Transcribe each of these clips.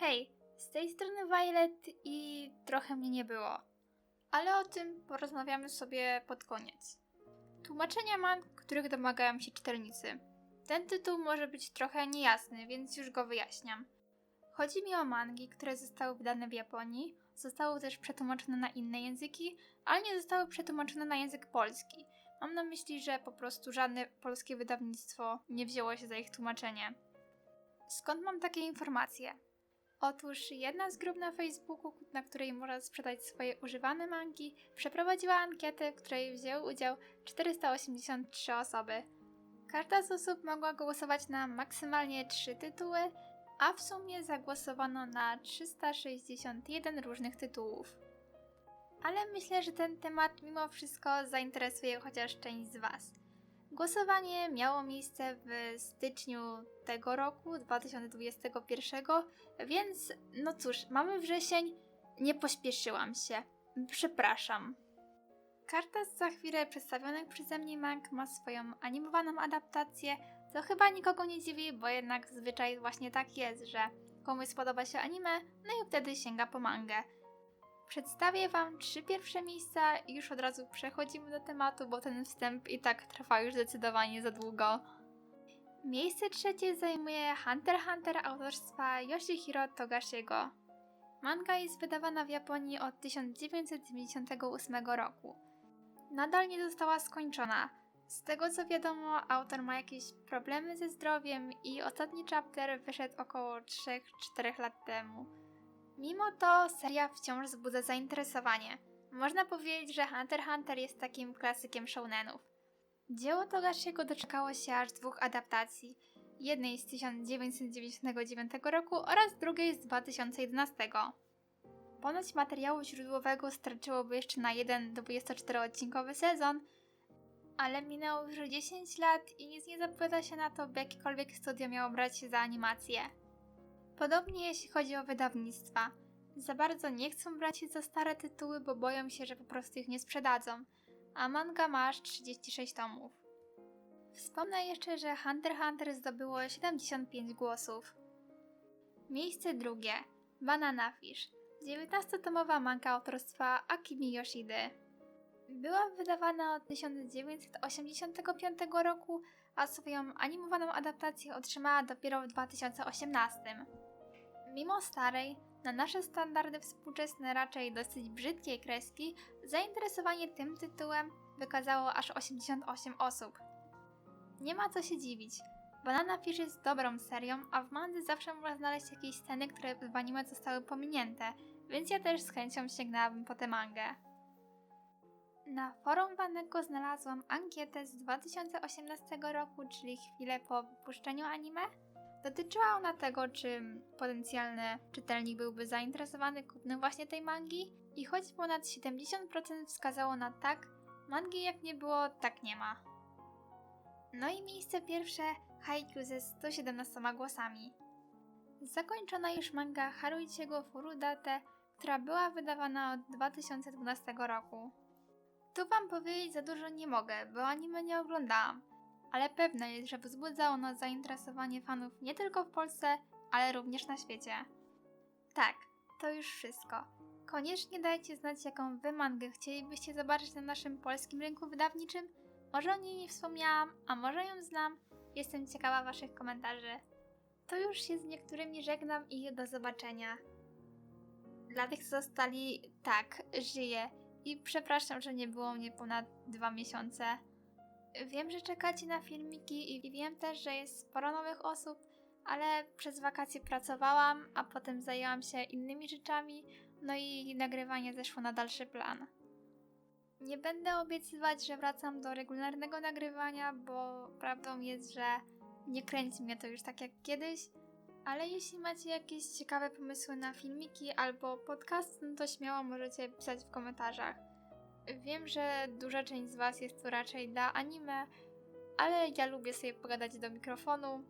Hej, z tej strony Violet i trochę mnie nie było. Ale o tym porozmawiamy sobie pod koniec. Tłumaczenia mang, których domagają się czytelnicy. Ten tytuł może być trochę niejasny, więc już go wyjaśniam. Chodzi mi o mangi, które zostały wydane w Japonii, zostały też przetłumaczone na inne języki, ale nie zostały przetłumaczone na język polski. Mam na myśli, że po prostu żadne polskie wydawnictwo nie wzięło się za ich tłumaczenie. Skąd mam takie informacje? Otóż jedna z grup na Facebooku, na której można sprzedać swoje używane mangi, przeprowadziła ankietę, w której wzięły udział 483 osoby. Każda z osób mogła głosować na maksymalnie 3 tytuły, a w sumie zagłosowano na 361 różnych tytułów. Ale myślę, że ten temat mimo wszystko zainteresuje chociaż część z Was. Głosowanie miało miejsce w styczniu tego roku, 2021, więc no cóż, mamy wrzesień, nie pośpieszyłam się. Przepraszam. Każda z za chwilę przedstawionych przeze mnie mang ma swoją animowaną adaptację, co chyba nikogo nie dziwi, bo jednak zwyczaj właśnie tak jest, że komuś spodoba się anime, no i wtedy sięga po mangę. Przedstawię Wam trzy pierwsze miejsca i już od razu przechodzimy do tematu, bo ten wstęp i tak trwa już zdecydowanie za długo. Miejsce trzecie zajmuje Hunter x Hunter autorstwa Yoshihiro Togashiego. Manga jest wydawana w Japonii od 1998 roku. Nadal nie została skończona. Z tego co wiadomo, autor ma jakieś problemy ze zdrowiem i ostatni chapter wyszedł około 3-4 lat temu. Mimo to seria wciąż wzbudza zainteresowanie. Można powiedzieć, że Hunter x Hunter jest takim klasykiem shounenów. Dzieło Togashiego doczekało się aż dwóch adaptacji. Jednej z 1999 roku oraz drugiej z 2011. Ponoć materiału źródłowego starczyłoby jeszcze na jeden 24-odcinkowy sezon, ale minęło już 10 lat i nic nie zapowiada się na to, by jakiekolwiek studio miało brać się za animację. Podobnie jeśli chodzi o wydawnictwa. Za bardzo nie chcą brać się za stare tytuły, bo boją się, że po prostu ich nie sprzedadzą, a manga ma aż 36 tomów. Wspomnę jeszcze, że Hunter x Hunter zdobyło 75 głosów. Miejsce drugie. Banana Fish. 19-tomowa manga autorstwa Akimi Yoshidy. Była wydawana od 1985 roku, a swoją animowaną adaptację otrzymała dopiero w 2018. Mimo starej, na nasze standardy współczesne raczej dosyć brzydkiej kreski, zainteresowanie tym tytułem wykazało aż 88 osób. Nie ma co się dziwić. Banana Fish jest dobrą serią, a w mandze zawsze można znaleźć jakieś sceny, które w anime zostały pominięte, więc ja też z chęcią sięgnęłabym po tę mangę. Na forum Wanego znalazłam ankietę z 2018 roku, czyli chwilę po wypuszczeniu anime. Dotyczyła ona tego, czy potencjalny czytelnik byłby zainteresowany kupnem właśnie tej mangi i choć ponad 70% wskazało na tak, mangi jak nie było, tak nie ma. No i miejsce pierwsze Haikyuu ze 117 głosami. Zakończona już manga Haruichiego Furudate, która była wydawana od 2012 roku. Tu wam powiedzieć za dużo nie mogę, bo anime nie oglądałam, ale pewna jest, że wzbudza ono zainteresowanie fanów nie tylko w Polsce, ale również na świecie. Tak, to już wszystko. Koniecznie dajcie znać, jaką wy mangę chcielibyście zobaczyć na naszym polskim rynku wydawniczym. Może o niej nie wspomniałam, a może ją znam. Jestem ciekawa waszych komentarzy. To już się z niektórymi żegnam i do zobaczenia. Dla tych, co zostali, tak, żyję. I przepraszam, że nie było mnie ponad dwa miesiące. Wiem, że czekacie na filmiki i wiem też, że jest sporo nowych osób, ale przez wakacje pracowałam, a potem zajęłam się innymi rzeczami, no i nagrywanie zeszło na dalszy plan. Nie będę obiecywać, że wracam do regularnego nagrywania, bo prawdą jest, że nie kręci mnie to już tak jak kiedyś, ale jeśli macie jakieś ciekawe pomysły na filmiki albo podcast, no to śmiało możecie pisać w komentarzach. Wiem, że duża część z Was jest tu raczej dla anime, ale ja lubię sobie pogadać do mikrofonu.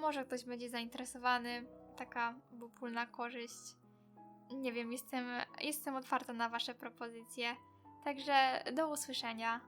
Może ktoś będzie zainteresowany, taka obopólna korzyść. Nie wiem, jestem, jestem otwarta na Wasze propozycje. Także do usłyszenia.